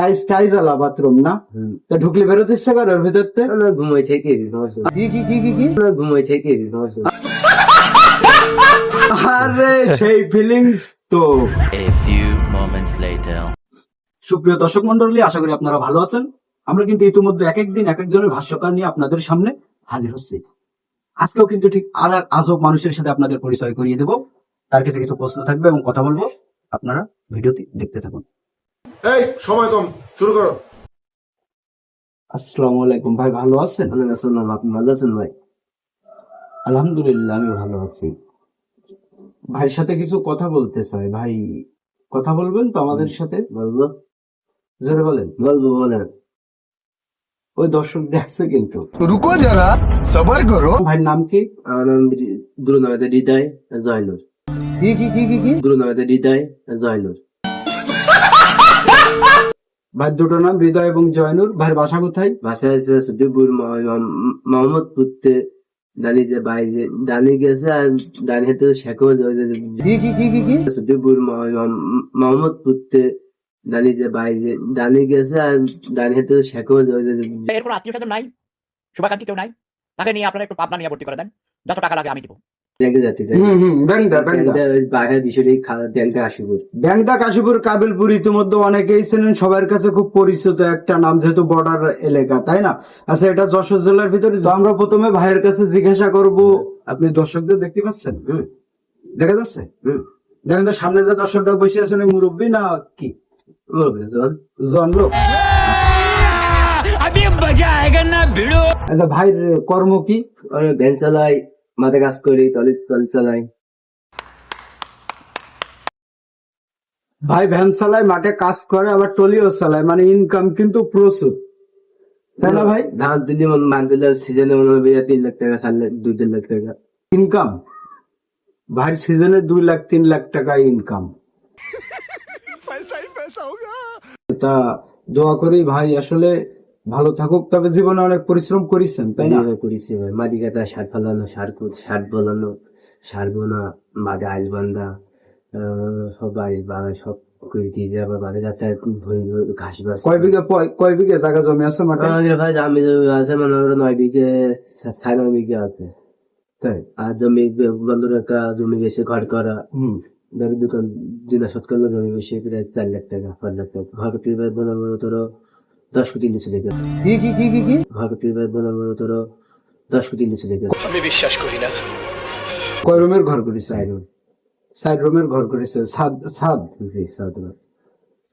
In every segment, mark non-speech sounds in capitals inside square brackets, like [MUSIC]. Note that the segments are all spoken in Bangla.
টাইস টাইস আলা বাথরুম না? তা ঢুকলে বেরোতে ইচ্ছা করে ওর ঘুমাই থেকে কি কি কি কি কি? ঘুমাই থেকে আরে সেই ফিলিংস তো. সুপ্রিয় দর্শক মন্ডলী আশা করি আপনারা ভালো আছেন। আমরা কিন্তু ইতিমধ্যে এক একদিন এক একজনের ভাষ্যকার নিয়ে আপনাদের সামনে হাজির হচ্ছি। আজকেও কিন্তু ঠিক আর এক আজব মানুষের সাথে আপনাদের পরিচয় করিয়ে দেব। তার কাছে কিছু প্রশ্ন থাকবে এবং কথা বলব। আপনারা ভিডিওটি দেখতে থাকুন। এই সময় কম শুরু করো। আসসালামু আলাইকুম। ভাই ভালো আছেন? আসসালাম আপনি ভালো আছেন ভাই? আলহামদুলিল্লাহ আমি ভালো আছি। ভাইয়ের সাথে কিছু কথা বলতে চাই। ভাই কথা বলবেন তো আমাদের সাথে? বলব। জোরে বলেন। বলব বলেন। ওই দর্শক দেখছে কিন্তু। রুকো যারা সবার করো। ভাইয়ের নাম কি? আমার হৃদয় জয়নুর। কি কি কি কি দুরনামেতে হৃদয় জয়নুর। ভাই দুটো নাম হৃদয় এবং জয়নুর। ভাইয়ের বাসা কোথায়? বাসায় এসে সুদীপুর মোহাম্মদপুরতে। দানি যে ভাই যে দানি গেছে আর দানি হাতে শেখো কি কি কি কি কি? সুদীপুর মোহাম্মদপুরতে দানি যে ভাই যে দানি গেছে আর দানি হাতে শেখো এর কোনো আত্মীয় স্বজন নাই? শুভাকাঙ্ক্ষী কেউ নাই? তাকে নিয়ে আপনারা একটু পাবনা নিয়ে ভর্তি করে দেন। যত টাকা লাগে আমি দিব। কাবিলপুর ইতিমধ্যে অনেকেই ছিলেন সবার কাছে খুব পরিচিত একটা নাম যেহেতু বর্ডার এলাকা তাই না আচ্ছা এটা যশোর জেলার ভিতরে আমরা প্রথমে ভাইয়ের কাছে জিজ্ঞাসা করব আপনি দর্শকদের দেখতে পাচ্ছেন দেখা যাচ্ছে হুম দেখেন তো সামনে যে দর্শকরা বসে আছেন মুরব্বী না কি জন জন লোক আচ্ছা ভাইয়ের কর্ম কি ভ্যান চালাই মাথা কাজ করি তলিস তলিস চালাই ভাই ভ্যান চালায় মাঠে কাজ করে আবার টলিও চালায়। মানে ইনকাম কিন্তু প্রচুর। তাই না ভাই? ধান দিলি মান দিলে সিজনে মনে হবে তিন লাখ টাকা চার লাখ দুই তিন লাখ টাকা। ইনকাম ভাই সিজনে দুই লাখ তিন লাখ টাকা ইনকাম [LAUGHS] তা দোয়া করি ভাই আসলে ভালো থাকুক তবে জীবনে অনেক পরিশ্রম করেছেন তাই না? করেছি ভাই। মাটি কাটা সার ফেলানো সার সার বলানো সার বোনা বাদে আইল বান্ধা সব আইল বাঁধা সব করে দিয়ে দিয়ে আবার যাতে ঘাস বাস কয় বিঘা কয় বিঘা জায়গা জমি আছে মাঠে? ভাই আমি আছে মনে নয় বিঘে সাড়ে নয় বিঘে আছে। তাই? আর জমি বন্ধ রাখা জমি বেশি ঘর করা। দোকান দিনা জমি বেশি প্রায় চার লাখ টাকা পাঁচ লাখ টাকা। ঘর ভাই ধরো দশ কোটি লিচু লেগে কি কি কি কি কি? ঘর প্রতি ভাই বোনা মনে ধরো দশ কোটি লিচু লেগে কয় রুমের ঘর করেছে? সাইড রুমের ঘর করেছে? ছাদ ছাদ জি সাদা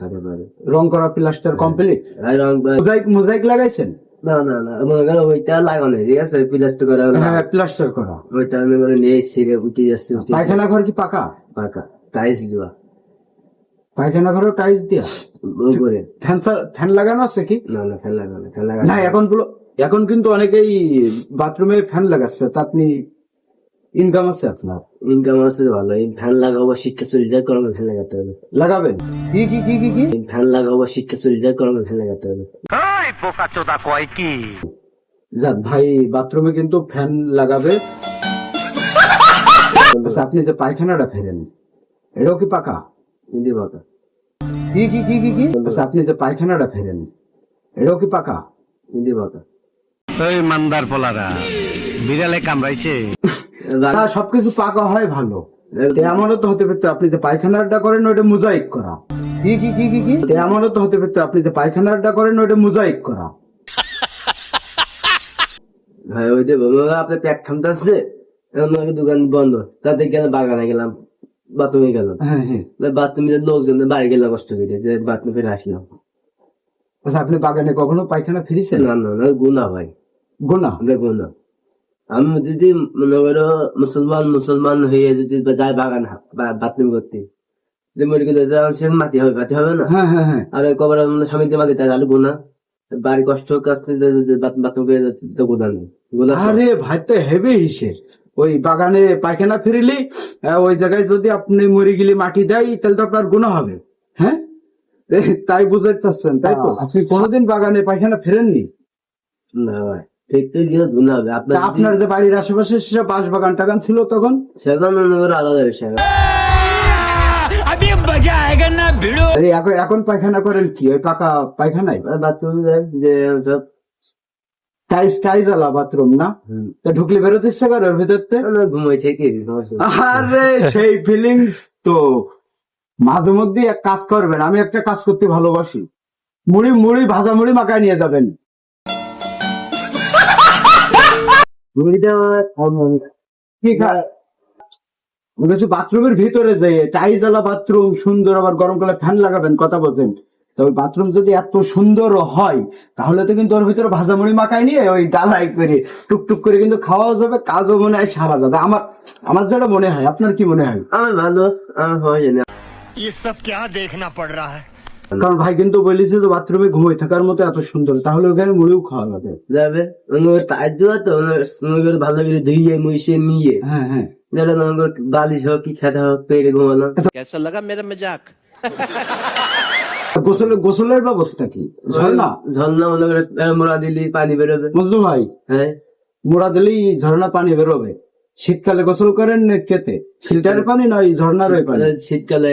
সাদা রং করা প্লাস্টার কমপ্লিট? রং বা- মোজাইক মোজাইক লাগাইছেন? না না না মনে করো ওইটা লাগানো ঠিক আছে? প্লাস্টার করা হ্যাঁ প্লাস্টার করা। ওইটা মনে করো নিয়ে ছিঁড়ে উঠে যাচ্ছে পায়খানা ঘর কি পাকা? পাকা। টাইস দেওয়া। পায়খানা টাইলস দিয়া? উপরে ফ্যান ফ্যান লাগানো আছে কি? না না ফ্যান লাগানো ফ্যান লাগানো না এখনগুলো এখন কিন্তু অনেকেই বাথরুমে ফ্যান লাগাচ্ছে। তা আপনি ইনকাম আছে আপনার? ইনকাম আছে ভালো। ফ্যান লাগাবো শিক্ষা চলে যায় কর্ম ফ্যান লাগাতে হবে। লাগাবেন? কি কি কি কি কি? ফ্যান লাগাবো শিক্ষা চলে যায় কর্ম ফ্যান লাগাতে হবে। যাক ভাই বাথরুমে কিন্তু ফ্যান লাগাবে। [LAUGHS] আচ্ছা, আপনি যে পায়খানাটা ফেলেন এটাও কি পাকা? কিন্তু বাকা কি কি কি কি কি? আচ্ছা, আপনি যে পায়খানাটা ফেলেন এটাও কি পাকা? কিন্তু বাকা ওই মান্দার পোলারা বিড়ালে কামড়াইছে। সবকিছু পাকা হয় ভালো। এমনও তো হতে পারতো আপনি যে পায়খানাটা করেন ওটা মোজাইক করা। কি কি কি কি কি? এমনও তো হতে পারতো আপনি যে পায়খানাটা করেন ওটা মোজাইক করা। ভাই ওই যে আপনার প্যাক খামতে আসছে দোকান বন্ধ। তাতে গেলে বাগানে গেলাম। বাথরুমে গেলাম হ্যাঁ হ্যাঁ। বাথরুমে লোকজন বাড়ি গেলাম কষ্ট করে যে বাথরুমে ফিরে আসলাম। আচ্ছা আপনি বাগানে কখনো পায়খানা ফিরেছেন? না না না গুণা ভাই দেখো না আমি যদি মনে করো মুসলমান মুসলমান হয়ে যদি যায় বাগান বাথরুম করতে যে মরে গেলে সে মাটি হবে মাটি হবে না? হ্যাঁ হ্যাঁ হ্যাঁ। আর কবার মাটি গুণা বাড়ি কষ্ট কাজ বাথরুম করে গুণা গুণা তো- আরে ভাই তো হেভি হিসেব ওই বাগানে পায়খানা ফিরিলি ওই জায়গায় যদি আপনি মরে গেলে মাটি দেয় তাহলে তো আপনার গুণ হবে। হ্যাঁ? তাই বুঝতে চাচ্ছেন তাই তো? আপনি কোনোদিন বাগানে পায়খানা ফেরেননি? না ভাই আপনার আপনার যে বাড়ির আশেপাশে সেটা বাঁশ বাগান টাগান ছিল তখন? আলাদা বিষয় এখন পায়খানা করেন কি? ওই পাকা পায়খানায়? বাথরুম যে আলা বাথরুম না। তা ঢুকলে বেরোতে ইচ্ছা করে ওর ভিতর ঘুমাই থেকে আরে সেই ফিলিংস তো। মাঝে মধ্যে এক কাজ করবেন আমি একটা কাজ করতে ভালোবাসি। মুড়ি মুড়ি ভাজা মুড়ি মাখায় নিয়ে যাবেন। কি খায় বাথরুমের ভিতরে যে টাইজ আলা বাথরুম সুন্দর আবার গরম করলে ফ্যান লাগাবেন কথা বলছেন। তবে বাথরুম যদি এত সুন্দর হয় তাহলে তো কিন্তু ওর ভিতরে ভাজামুড়ি মাখায় নিয়ে ওই ডালাই করে টুকটুক করে কিন্তু খাওয়া যাবে কাজও মনে হয় সারা যাবে। আমার আমার যেটা মনে হয় আপনার কি মনে হয়? আমার ভালো আমার হয় না কে দেখনা পড় রা কারণ ভাই কিন্তু বলেছে যে বাথরুমে ঘুমিয়ে থাকার মতো এত সুন্দর তাহলে ওখানে মুড়িও খাওয়া যাবে। যাবে? তার জন্য তো ভালো করে ধুইয়ে মুইসে নিয়ে হ্যাঁ হ্যাঁ। যেটা বালিশ হোক কি খেতে হোক পেরে ঘুমানো। কেসা লাগা মেরা মজাক গোসলের গোসলের ব্যবস্থা কি? ঝর্ণা? ঝর্ণা মনে করে মোড়া দিলি পানি বেরোবে। মজনু ভাই হ্যাঁ। মোড়া দিলেই ঝর্ণা পানি বেরোবে। শীতকালে গোসল করেন না কেতে ফিল্টারের পানি নয় ঝর্ণার ওই পানি? শীতকালে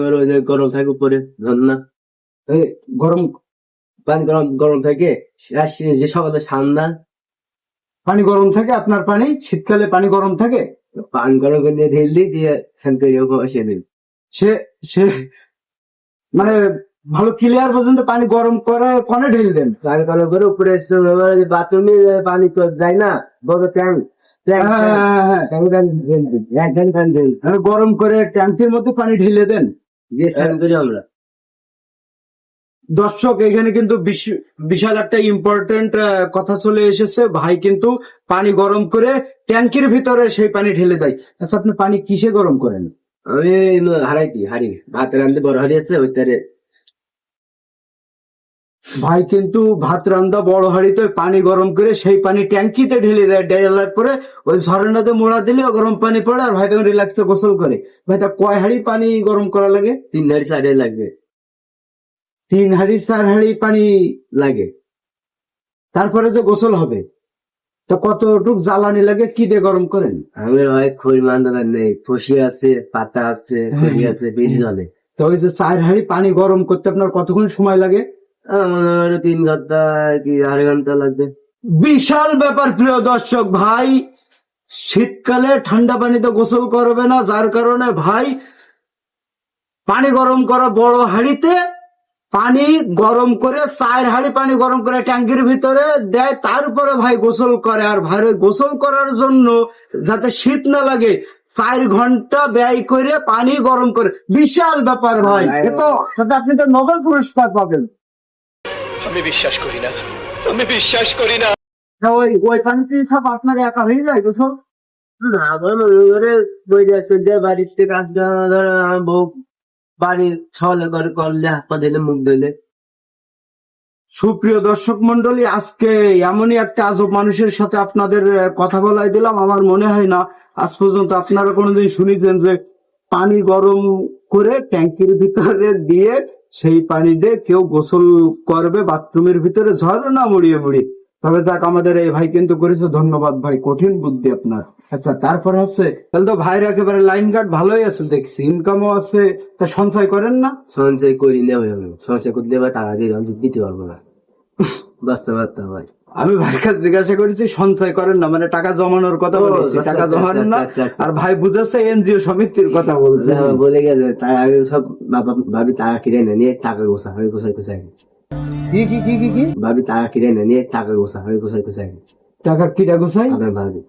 করো ওই গরম থাকে উপরে ঝর্ণা। গরম? পানি গরম গরম থাকে যে সকালে ঠান্ডা। পানি গরম থাকে আপনার পানি? শীতকালে পানি গরম থাকে? পানি গরম করে দিয়ে ঢেললি দিয়ে ফ্যান করে সে সে মানে ভালো ক্লিয়ার পর্যন্ত পানি গরম করে কনে ঢেল দেন। পানি গরম করে উপরে বাথরুমে পানি তো যায় না বড় ট্যাঙ্ক হ্যাঁ, হ্যাঁ, হ্যাঁ। গরম করে ট্যাঙ্কির মধ্যে পানি ঢেলে দেন। আমরা। দর্শক এখানে কিন্তু বিশ- বিশাল একটা ইম্পর্টেন্ট কথা চলে এসেছে। ভাই কিন্তু পানি গরম করে ট্যাঙ্কির ভিতরে সেই পানি ঢেলে দেয়। আচ্ছা আপনি পানি কিসে গরম করেন? আমি হারাইছি হারি ভাত রান্ধতে বড় হারি আছে ওইটারে। ভাই কিন্তু ভাত রান্দা বড় হাঁড়িতে পানি গরম করে সেই পানি ট্যাঙ্কিতে ঢেলে দেয় ঢেলার পরে ওই ঝর্ণাতে মোড়া দিলে গরম পানি পড়ে আর ভাই তখন রিল্যাক্সে গোসল করে। ভাই তা কয় হাড়ি পানি গরম করা লাগে? তিন হাড়ি সাইডে লাগবে। তিন হাড়ি চার হাড়ি পানি লাগে। তারপরে যে গোসল হবে। তো কতটুক জ্বালানি লাগে? কি দিয়ে গরম করেন? আমার হয় খড়ি মান্দার নেই ফসি আছে পাতা আছে খড়ি আছে বেশি জলে তো ওই যে চার হাঁড়ি পানি গরম করতে আপনার কতক্ষণ সময় লাগে? হয় তিন ঘণ্টা কি আড়াই ঘণ্টা লাগবে। বিশাল ব্যাপার প্রিয় দর্শক ভাই। শীতকালে ঠান্ডা পানিতে গোসল করবে না যার কারণে ভাই পানি গরম করা বড় হাঁড়িতে পানি গরম করে চার হাঁড়ি পানি গরম করে ট্যাঙ্কির ভিতরে দেয় তারপরে ভাই গোসল করে। আর ভাই গোসল করার জন্য যাতে শীত না লাগে চার ঘণ্টা ব্যয় করে পানি গরম করে। বিশাল ব্যাপার ভাই। তো তাতে আপনি তো নোবেল পুরস্কার পাবেন। তা ওই ওই পানিতে সব আপনার একা হয়ে যায় গোসল? না আমার মনে করে বইটা বাড়িতে কাজ করা ধরো বউ বাড়ি সকালে করে করলে হাত মুখ দিলে সুপ্রিয় দর্শক মন্ডলী আজকে এমনই একটা আজব মানুষের সাথে আপনাদের কথা বলাই দিলাম। আমার মনে হয় না, আজ পর্যন্ত আপনারা কোনোদিন শুনেছেন যে পানি গরম করে ট্যাঙ্কির ভিতরে দিয়ে সেই পানি দিয়ে কেউ গোসল করবে, বাথরুমের ভিতরে ঝর্ণা মুড়িয়ে মুড়িয়ে। তবে যাক আমাদের এই ভাই কিন্তু করেছে। ধন্যবাদ ভাই কঠিন বুদ্ধি আপনার। আচ্ছা তারপরে হচ্ছে তাহলে তো ভাইয়ের একেবারে লাইন গার্ড ভালোই আছে দেখছি। ইনকামও আছে তা সঞ্চয় করেন না? সঞ্চয় করি না আমি। সঞ্চয় করতে এবার টাকা দিয়ে আমি দিতে পারব না। [LAUGHS] বাঁচতে পারতাম ভাই। আমি ভাইয়ের কাছে জিজ্ঞাসা করেছি সঞ্চয় করেন না? মানে টাকা জমানোর কথা বলেছি। আচ্ছা, টাকা আচ্ছা, জমানো না। আচ্ছা, আচ্ছা। আর ভাই বুঝেছে এনজিও সমিতির কথা বলছে। বলে গেছে তাই আগে সব বাবা ভাবি টাকা কিনে না নিয়ে টাকা গোসা আমি গোসাই গোসাই কি কি কি কি কি? ভাবি টাকা কিনে না নিয়ে টাকা গোসা আমি গোসাই গোসাই টাকা কিটা গোসাই আপনার ভাবি।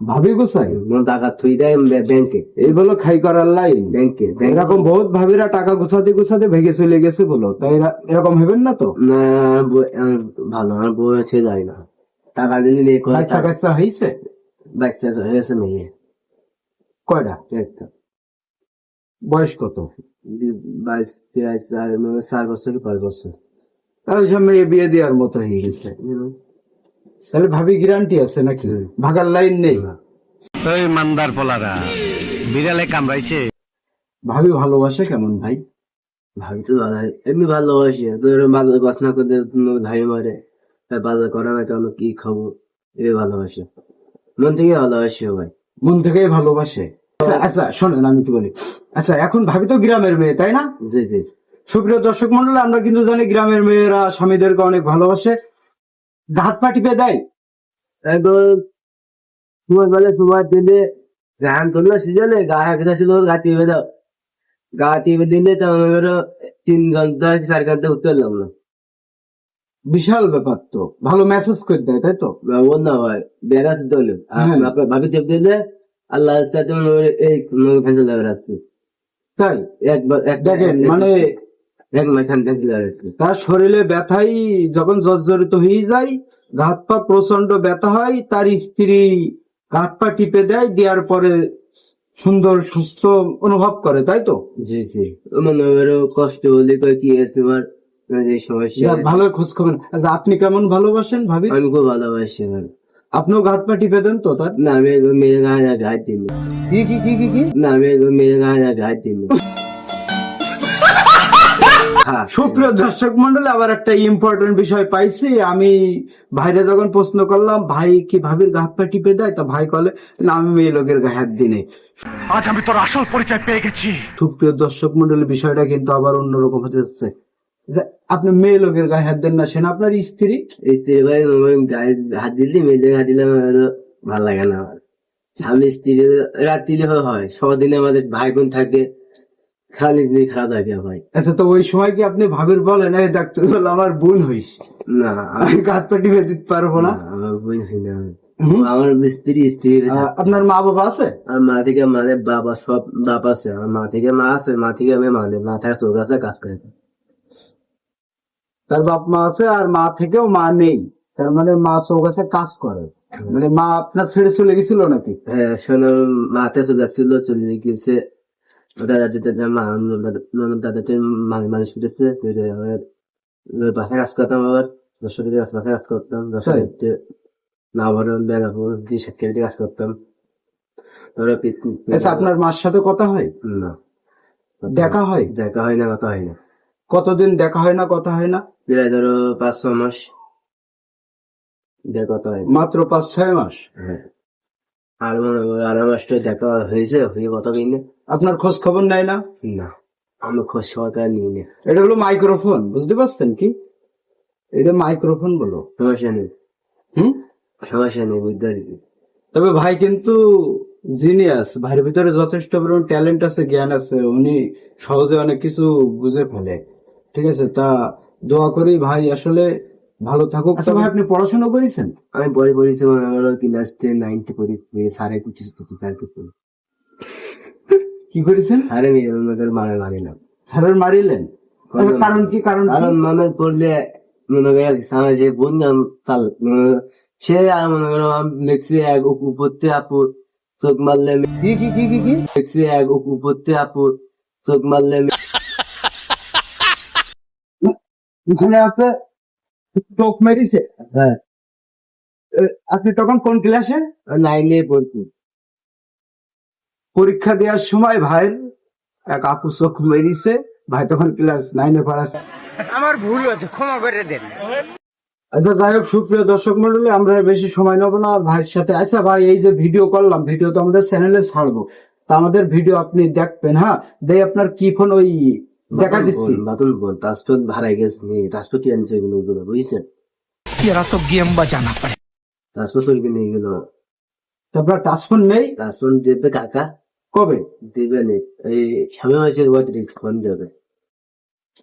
ভাবি গোসাই টাকা থুই দেয় ব্যাংকে। এই বলো খাই করার লাইন। ব্যাংকে এরকম বহুত ভাবিরা টাকা গোছাতে গোছাতে ভেগে চলে গেছে বলো। তাই এরকম হবেন না তো? না ভালো আমার বউ যায় না। টাকা দিলে নিয়ে বাচ্চা কাচ্চা হয়েছে বাচ্চা হয়েছে মেয়ে। কয়টা? একটা। বয়স কত? বাইশ তেইশ চার মানে বছর কি পাঁচ বছর। মেয়ে বিয়ে দেওয়ার মতো হয়ে গেছে। তাহলে ভাবি গ্যারান্টি আছে নাকি? ভাগার লাইন নেই। ওই মান্দার পোলারা বিড়ালে কামড়াইছে। ভাবি ভালোবাসে কেমন ভাই? ভাবি তো এমনি ভালোবাসি। তোর বাজার বাসনা করতে ধাই মারে। তাই বাজার করা না কেন কি খাব? এ ভালোবাসে। মন থেকে ভালোবাসি ও ভাই। মন থেকেই ভালোবাসে? আচ্ছা আচ্ছা শোনেন আমি কি বলি। আচ্ছা এখন ভাবি তো গ্রামের মেয়ে তাই না? জি জি। সুপ্রিয় দর্শক মন্ডল আমরা কিন্তু জানি গ্রামের মেয়েরা স্বামীদেরকে অনেক ভালোবাসে। হাত পা টিপে দেয়? বলে দিলে ধান তুললো সিজনে গা ছিল গা টিপে দাও। গা টিপে দিলে তো তিন ঘণ্টা চার ঘণ্টা উঠতে পারলাম না। বিশাল ব্যাপার তো। ভালো মেসেজ করে দেয় তাই তো? না হয় বেড়া হলো। হ্যাঁ। আপনার ভাবি টিপ দিলে আল্লাহ মনে এই তাই? একবার দেখেন মানে এক তার শরীরে ব্যথাই যখন জর্জরিত হয়ে যায় হাত পা প্রচণ্ড ব্যথা হয় তার স্ত্রী হাত পা টিপে দেয় দেওয়ার পরে সুন্দর সুস্থ অনুভব করে তাই তো? জি জি। মনে কষ্ট হলে কয় কি আছে যাক, ভালো খোঁজ খবর। আচ্ছা আপনি কেমন ভালোবাসেন ভাবি? আমি খুব ভালোবাসি আপনিও ঘাত পা টিপে দেন তো তার? না আমি একবার মেরে গায়ে না ঘাত দিন। কি কি কি কি কি? না আমি একবার মেরে গায়ে না ঘাত দিন। [LAUGHS] হ্যাঁ, সুপ্রিয় দর্শক মন্ডল আবার একটা ইম্পর্টেন্ট বিষয় পাইছি। আমি ভাইরে যখন প্রশ্ন করলাম ভাই কি ভাবির ঘাত পা টিপে দেয়? তা ভাই কলে না আমি মেয়ে লোকের গায়ে হাত দিনে আজ আমি তোর আসল পরিচয় পেয়ে গেছি। সুপ্রিয় দর্শক মন্ডলের বিষয়টা কিন্তু আবার অন্যরকম হতে যাচ্ছে। আপনি মেয়ে লোকের গায়ে হাত দেন না সেন আপনার স্ত্রী? আমার গায়ে হাত দিলি মেয়েদের হাত দিলে আমার ভালো লাগে না আমার। স্বামী স্ত্রী রাত্রি হয় সদিন আমাদের ভাই বোন থাকে খালি দিন খারাপ থাকে ভাই। আচ্ছা তো ওই সময় কি আপনি ভাবির বলেন এই ডাক্তার বলে আমার বোন হইস? না। আমি হাত পা টিপে দিতে পারব না। আমার বোন হয় না আমার স্ত্রী স্ত্রী আপনার মা বাবা আছে? আর মা থেকে মানে বাবা সব বাপ আছে। আর মা থেকে মা আছে মা থেকে আমি মানে মা থেকে চোখ আছে কাজ করে। তার বাপ মা আছে আর মা থেকেও মা নেই। তার মানে মা চৌক আছে কাজ করে। মানে মা আপনার ছেড়ে চলে গেছিল নাকি? হ্যাঁ মাতে চলে আসছিল চলে গেছে দাদা দাদা মা দাদাতে মানে মানুষ করেছে বাসায় কাজ করতাম আবার। বাসায় কাজ করতাম? না দিয়ে কাজ করতাম। আচ্ছা আপনার মার সাথে কথা হয়? না। দেখা হয়? দেখা হয় না কথা হয় না। কতদিন দেখা হয় না কথা হয় না? প্রায় ধরো পাঁচ ছ মাস। দেখা কথা হয় মাত্র পাঁচ ছয় মাস? হ্যাঁ। আর মনে করো আড়াই মাসটা দেখা হয়েছে হয়ে কথা কিনে আপনার খোঁজ খবর নেয় না? না আমি খোঁজ সরকার নিয়ে নে। এটা হলো মাইক্রোফোন বুঝতে পারছেন কি? এটা মাইক্রোফোন বলো। সমস্যা নেই। হুম? সমস্যা নেই বুঝতে পারছি। তবে ভাই কিন্তু জিনিয়াস ভাইয়ের ভিতরে যথেষ্ট পরিমাণ ট্যালেন্ট আছে জ্ঞান আছে উনি সহজে অনেক কিছু বুঝে ফেলে। ঠিক আছে? তা দোয়া করি ভাই আসলে ভালো থাকুক। আচ্ছা ভাই আপনি পড়াশোনা করেছেন? আমি পরে পড়েছি ক্লাস নাইনটি পড়েছি সাড়ে পঁচিশ আর কিছু কি করেছেন? সাড়ে করো মানে মারি না স্যারের মারিলেন? আচ্ছা, কারণ কি কারণ? কারণ মনে পড়লে মনে করো আমার যে বললাম তাল সে মনে করো দেখছি এক উপরতে আপু চোখ মারলে কি কি কি কি কি? দেখছি এক উপরতে আপু চোখ মারলে ওখানে আপনি চোখ মেরিছে? হ্যাঁ। আপনি তখন কোন ক্লাসে? নাইনে পড়ছি। পরীক্ষা দেওয়ার সময় ভাইয়ের এক আপু চোখ মেরিছে। ভাই তখন ক্লাস নাইনে পড়াচ্ছে। আমার ভুল হয়েছে ক্ষমা করে দেন। আচ্ছা যাই হোক সুপ্রিয় দর্শক মন্ডলী আমরা বেশি সময় নেব না ভাইয়ের সাথে। আচ্ছা ভাই এই যে ভিডিও করলাম ভিডিও তো আমাদের চ্যানেলে ছাড়বো। তা আমাদের ভিডিও আপনি দেখবেন হ্যাঁ? দেই আপনার কি ফোন ওই দেখা দিচ্ছি। বাতুল বল নি কি আনছে বুঝছেন? এরা তো গেম বাজানা পারে তারপর নেই? দেবে কাকা। কবে? দেবে এই মাসে ফোন দেবে।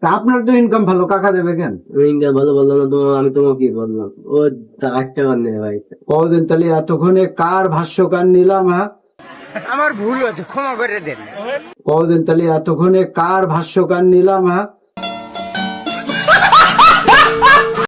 তা আপনার তো ইনকাম ভালো কাকা দেবে কেন? ইনকাম ভালো বললাম না তোমার আমি তোমাকে কি বললাম? ও চার টাকা নেই ভাই। কদিন তাহলে এতক্ষণে কার ভাষ্যকার নিলাম হ্যাঁ? আমার ভুল হয়েছে ক্ষমা করে দেন। কদিন তাহলে এতক্ষণে কার ভাষ্যকার নিলাম হ্যাঁ?